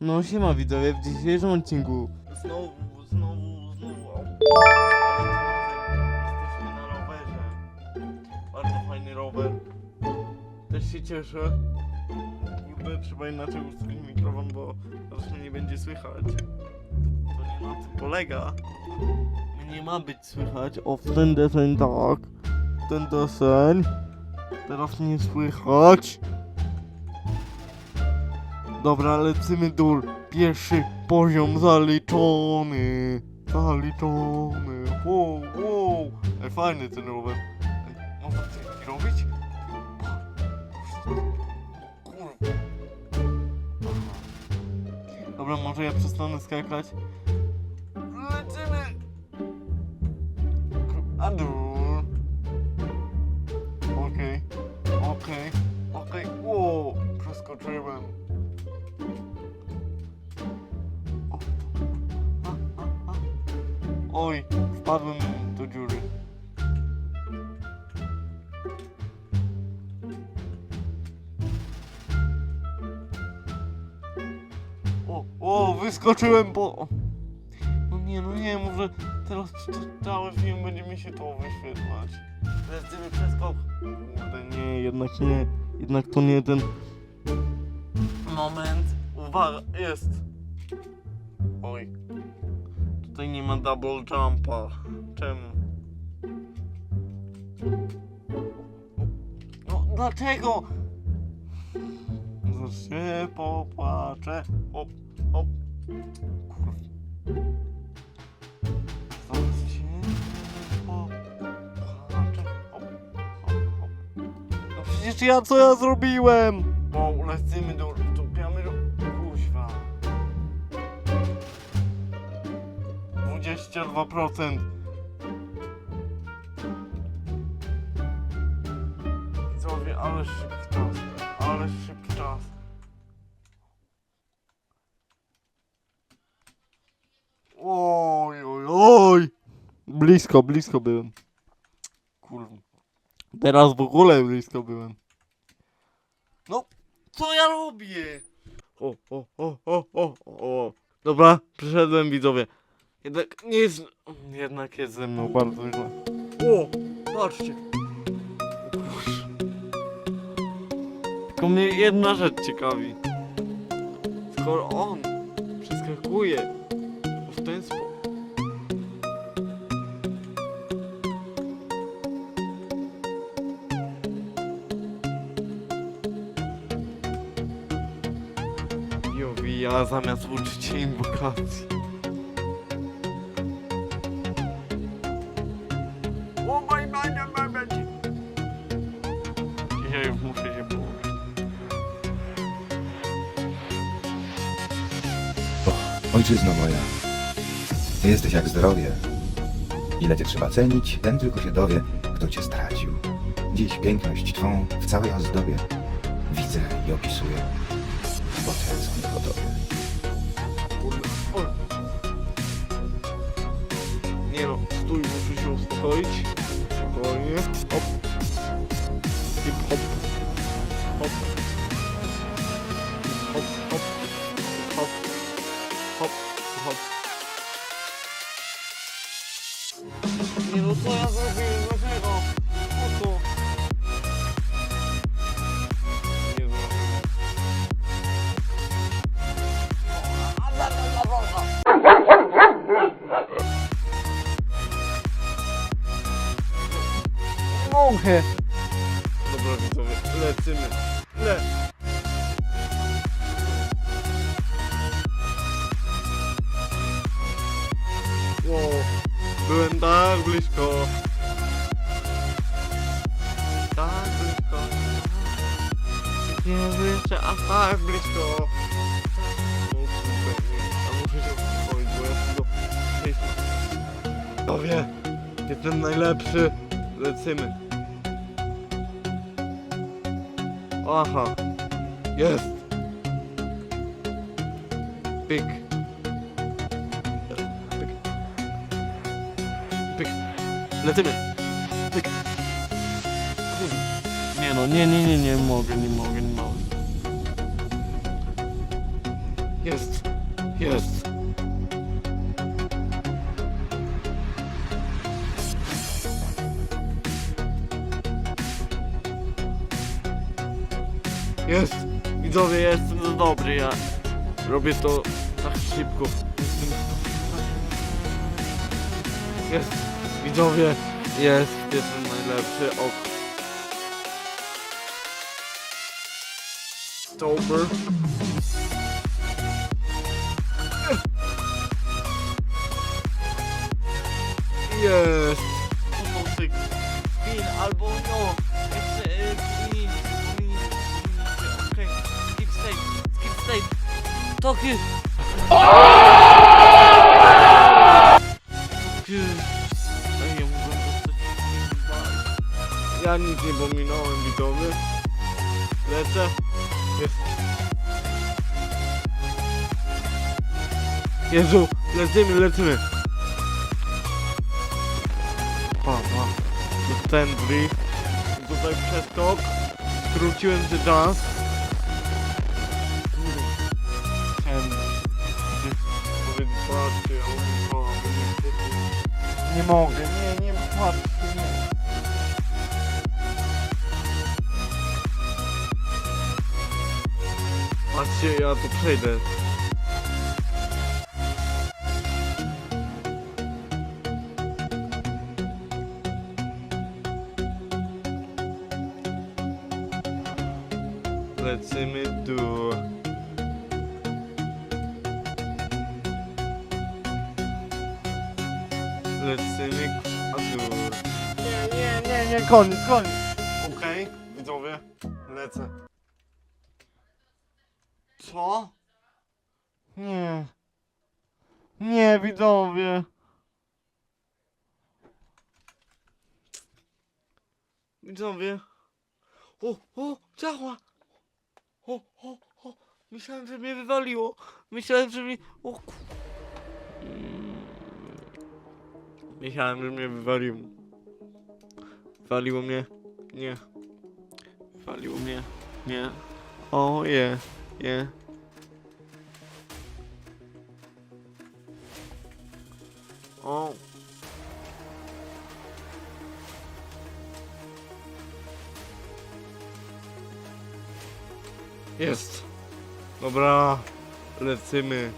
No siema widzowie, w dzisiejszym odcinku Znowu, znowu, znowu. au. Jesteśmy na rowerze. Bardzo fajny rower. Też się cieszę. Kurde, trzeba inaczej ustawić mikrofon, bo zresztą nie będzie słychać. To nie na tym polega. Nie ma być słychać. O, w ten deseń tak. W ten deseń. Teraz nie słychać. Dobra, lecimy dół. Pierwszy poziom zaliczony. Zaliczony. Wow, wow. Ej, fajny ten rower. Ej, Można coś robić? Dobra, może ja przestanę skakać. O, wyskoczyłem po... No nie, no nie, może teraz cały film będzie mi się to wyświetlać. Lecimy przeskok. Kurde, nie, jednak nie. Jednak to nie ten moment. Uwaga, jest. Oj. Tutaj nie ma double jumpa. Czemu? No dlaczego? Zaraz się popłaczę. Hop, hop. No przecież ja co ja zrobiłem? Bo lecimy do... Tupiamy do... Kuźwa. 22%. Widzowie, ale szybki czas. Ale szybki czas. Oj, oj, oj. Blisko, blisko byłem. Kurwa. Teraz w ogóle blisko byłem. No, co ja robię? O, o, o, o, o, o. Dobra, przyszedłem widzowie. Jednak nie jest... Jednak jest ze mną bardzo źle. O, patrzcie. O. Tylko mnie jedna rzecz ciekawi. Skoro on przeskakuje w ten sposób. Ja zamiast uczyć się inwokacji. Ojczyzno moja, ty jesteś jak zdrowie. Ile cię trzeba cenić, ten tylko się dowie, kto cię stracił. Dziś piękność twą w całej ozdobie widzę i opisuję, bo te Nie no, Widzowie, jestem najlepszy. Lecimy. Aha. Jest. Pyk. Pyk. Pyk. Lecimy. Pyk. Nie no, nie, nie, nie, nie mogę, nie mogę, nie mogę. Jest. Jest. Jest. Widzowie, jestem za dobry, ja robię to tak szybko. Jestem... Jest. Widzowie, jest. Jestem najlepszy. Ok. October. Jest! Tokio. Tokio. Ej, ja. Ja nic nie pominąłem, widzowie. Lecę. Jest. Jezu, lecimy, lecimy. Pa, pa. Dostałem drzwi. Tutaj przeskok. Skróciłem ten czas. Nie, mogę, nie, nie, patrzcie, nie. Patrzcie, ja tu przejdę. Koniec, koniec. Okej, widzowie, lecę. Co? Nie. Nie, widzowie. Widzowie. O, o, działa. O, o, o. Myślałem, że mnie wywaliło. Myślałem, że mnie... O ku... Mm. Myślałem, że mnie wywaliło. Wywaliło mnie. Nie. Wywaliło mnie. Nie. O, je. Je. O. Jest. Dobra. Lecimy.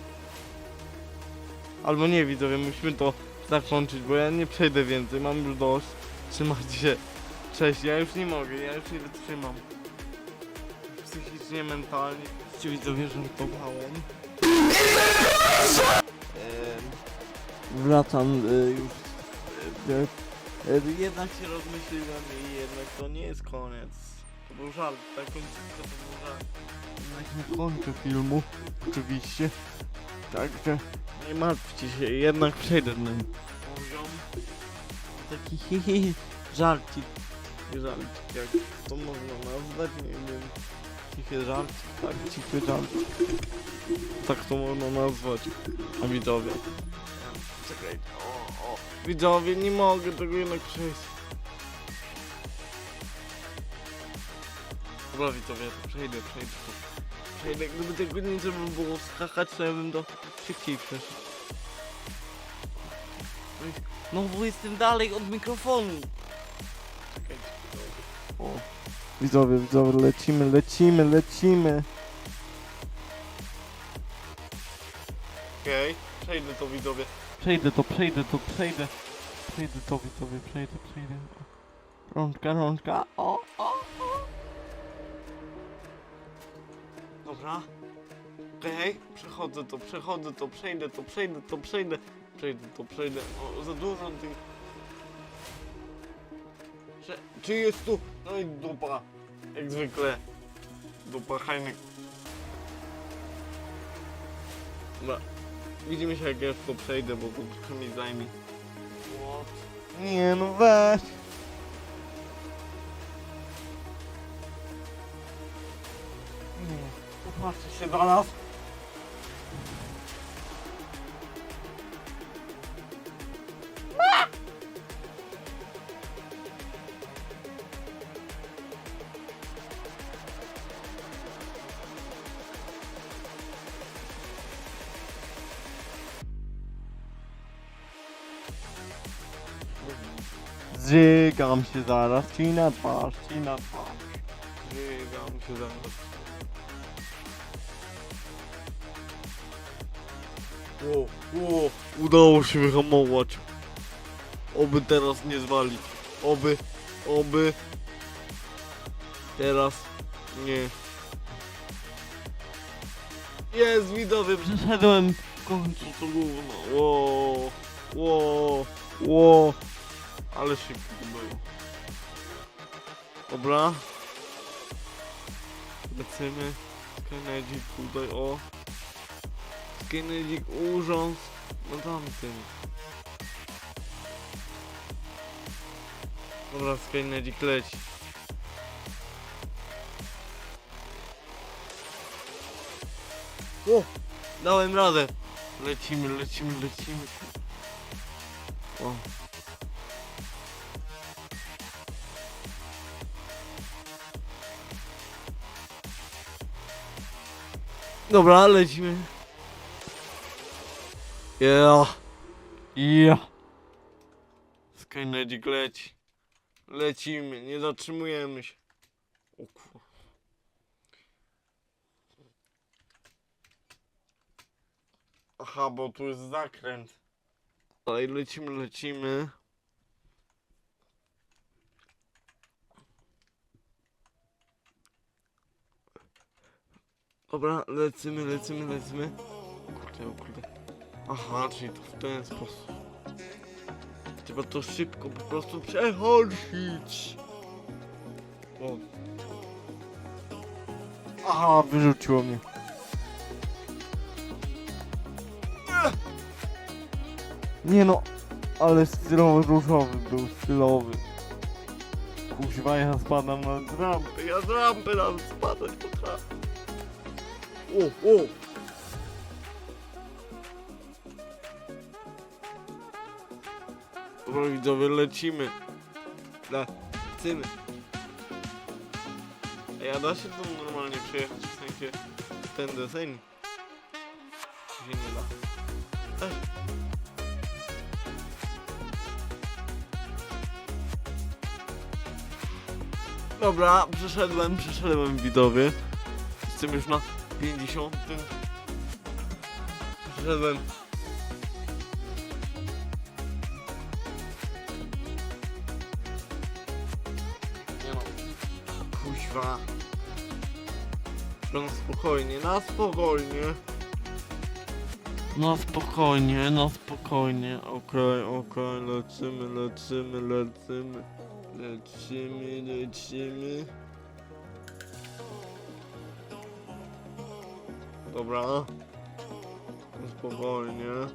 Albo nie widzowie, musimy to zakończyć, bo ja nie przejdę więcej, mam już dość. Trzymajcie się. Cześć, ja już nie mogę, ja już nie wytrzymam. Psychicznie, mentalnie. Ci widzowie żartowałem. Em, Wracam y, już. y, y, Jednak się rozmyśliłem i jednak to nie jest koniec. To był żart, tak końcówka to był żart. Jednak nie kończę filmu, oczywiście. Także nie martwcie się, jednak przejdę ten poziom. Taki hihi, żarcik. Żarcik, jak to można nazwać, nie wiem. Cichy żarcik, tak, cichy żarcik. Tak to można nazwać. A widzowie. Czekaj, o, o. Widzowie, nie mogę tego jednak przejść. Dobra widzowie, to przejdę, przejdę to. Przejdę, gdyby tego nie trzeba było skakać, to ja bym to szybciej przeszedł. No bo jestem dalej od mikrofonu. Czekajcie. O. Widzowie, widzowie, lecimy, lecimy, lecimy. Okej, okay. przejdę to widzowie. Przejdę to, przejdę to, przejdę. Przejdę to widzowie, przejdę, przejdę. Rączka, rączka. O, o, o. Dobra. Okej, przechodzę to, przechodzę to, przejdę to, przejdę to, przejdę. Przejdę to, przejdę. O, za dużo tych... Prze... Czy jest tu? No i dupa. Jak zwykle. Dupa Heinek. Dobra. Widzimy się jak ja już to przejdę, bo to mi zajmie. What? Nie no weź. Nie. Popatrzcie się do nas. Zżygam się zaraz, ci na twarz, ci na twarz. Zżygam się zaraz. O, o, udało się wyhamować. Oby teraz nie zwalić. Oby, oby. Teraz nie. Jest widzowie, Przeszedłem w końcu. to gówno. Ło, ło, ło. Ale szybko było. Dobra. Lecimy. Skynedik tutaj, o. Skynedik urząd na tamtym. Dobra, Skynedik leci. O! Dałem radę. Lecimy, lecimy, lecimy. O. Dobra, lecimy. Yeah. Ja. Skynetic leci. Lecimy, nie zatrzymujemy się. O kur... Aha, bo tu jest zakręt. Dalej lecimy, lecimy. Dobra, lecimy, lecimy, lecimy. Kurde, o kurde. Aha, czyli to w ten sposób. Trzeba to szybko po prostu przechodzić. O, Aha, wyrzuciło mnie. Nie no, ale stylowo różowy był, stylowy. Kuźwa, ja spadam na rampę. ja z rampy nawet spadać potrafię. O, o. Dobra widzowie, lecimy. Lecimy. Ej, a da się tu normalnie przejechać, w sensie ten deseń? Się nie da. Dobra, przeszedłem, przeszedłem widowie. Jestem już na 50. Przeszedłem. Nie no. Kuźwa. No spokojnie, na spokojnie. No spokojnie, no spokojnie. Okej, okej, lecimy, lecimy, lecimy. Lecimy, lecimy. Dobra. Spokojnie.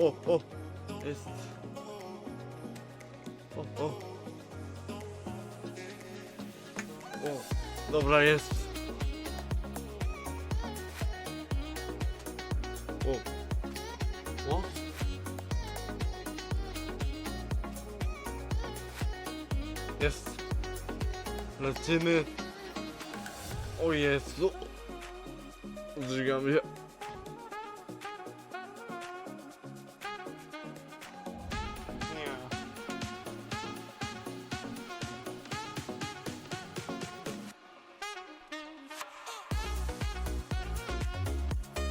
O, o! Jest. O, o. O, dobra, jest. O. O. Jest. Lecimy. O Jezu. Zżygamy się. Nie.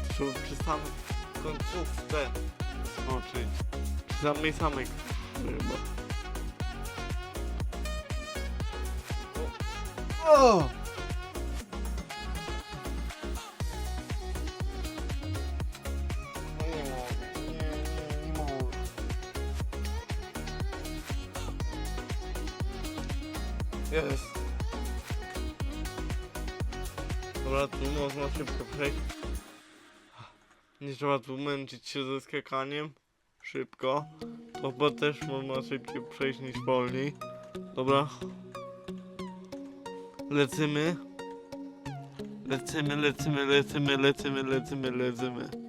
Trzeba przy samej końcówce skoczyć. Przy samej samej chyba. O! Jest. Dobra, tu można szybko przejść. Nie trzeba tu męczyć się ze skakaniem. Szybko. To bo też można szybciej przejść niż wolniej. Dobra. Lecimy. Lecimy, lecimy, lecimy, lecimy, lecimy, lecimy.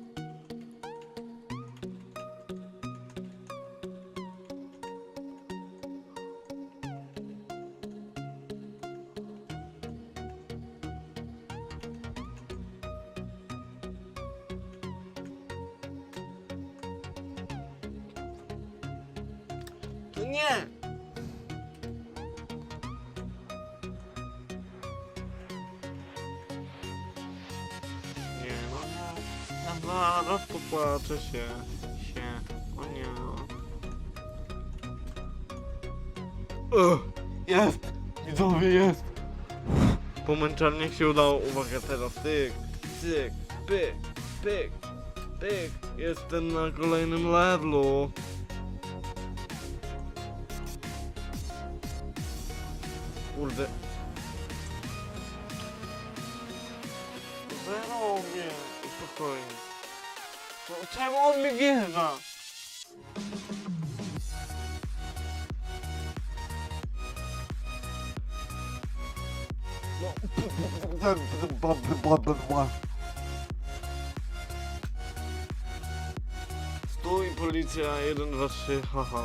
Jest! Widzowie, jest! Po się udało. Uwaga teraz, tyk, tyk, pyk, pyk, pyk. Jestem na kolejnym levelu. Stój, policja, 1, 2, 3, haha.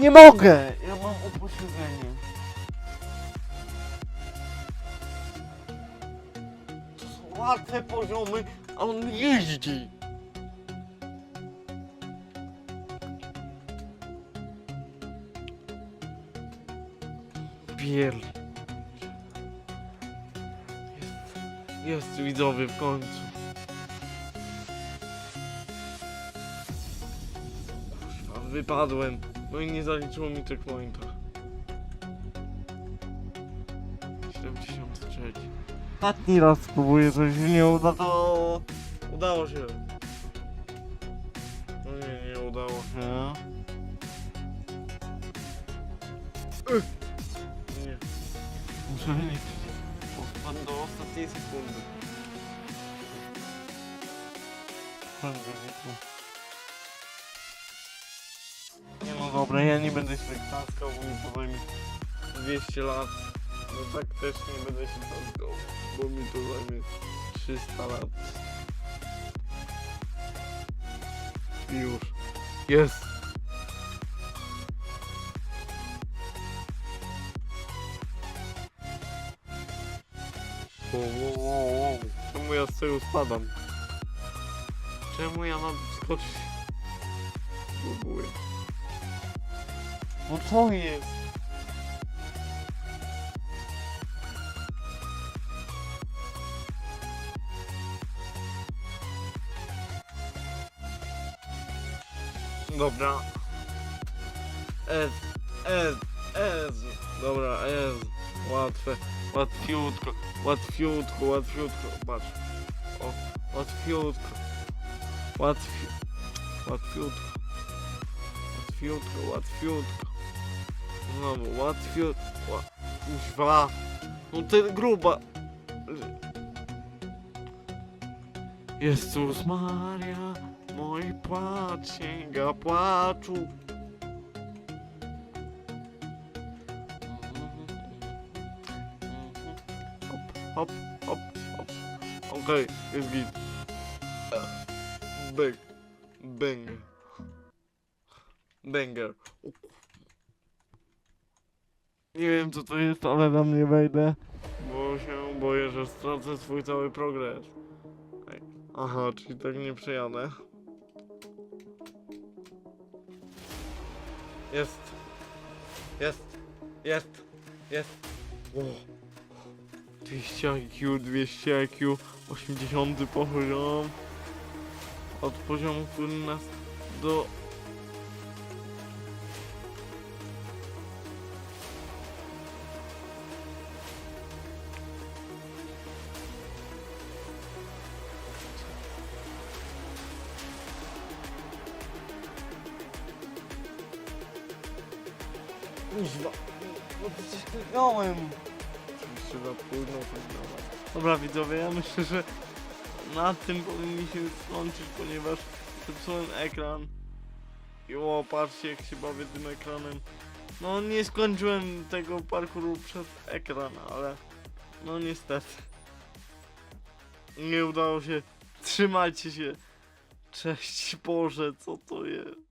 Nie mogę! Jest, jest widzowie w końcu. Kurwa, wypadłem. No i nie zaliczyło mi checkpointa. 73. Ostatni raz spróbuję, coś się nie uda, to... Udało się. No nie, nie udało się. Liczyć. Spadł do ostatniej sekundy. Nie no dobra, ja nie będę się tak taskał, bo mi to zajmie 200 lat. No tak też nie będę się taskał, bo mi to zajmie 300 lat. I już. Jest! Wow, wow, wow, wow. Czemu ja z tego spadam? Czemu ja mam skoczyć? Próbuję. No co jest? Dobra. Ez, ez, ez. Dobra, ez. Łatwe. Łatwiutko, łatwiutko, łatwiutko. Patrz. O, łatwiutko. Łatwi... Łatwiutko. Łatwiutko, łatwiutko. Znowu, łatwiutko. Ła... Kuźwa. No ten gruba. Jezus Maria, mój płacz sięga płaczu. Hop, hop, hop. Okej, jest git. Bang. Banger. Banger. Nie wiem co to jest, ale tam nie wejdę. Bo się boję, że stracę swój cały progres. Ej. Aha, czyli tak nie przejadę. Jest. Jest. Jest. Jest. O. 200 IQ, 200 IQ, 80 poziom. Od poziomu, który nas do... Kuźwa, no przecież kliknąłem. Dobra widzowie, ja myślę, że na tym powinniśmy skończyć, ponieważ zepsułem ekran. I o, patrzcie jak się bawię tym ekranem. No nie skończyłem tego parkouru przez ekran, ale no niestety. Nie udało się Trzymajcie się. Cześć Boże, co to jest?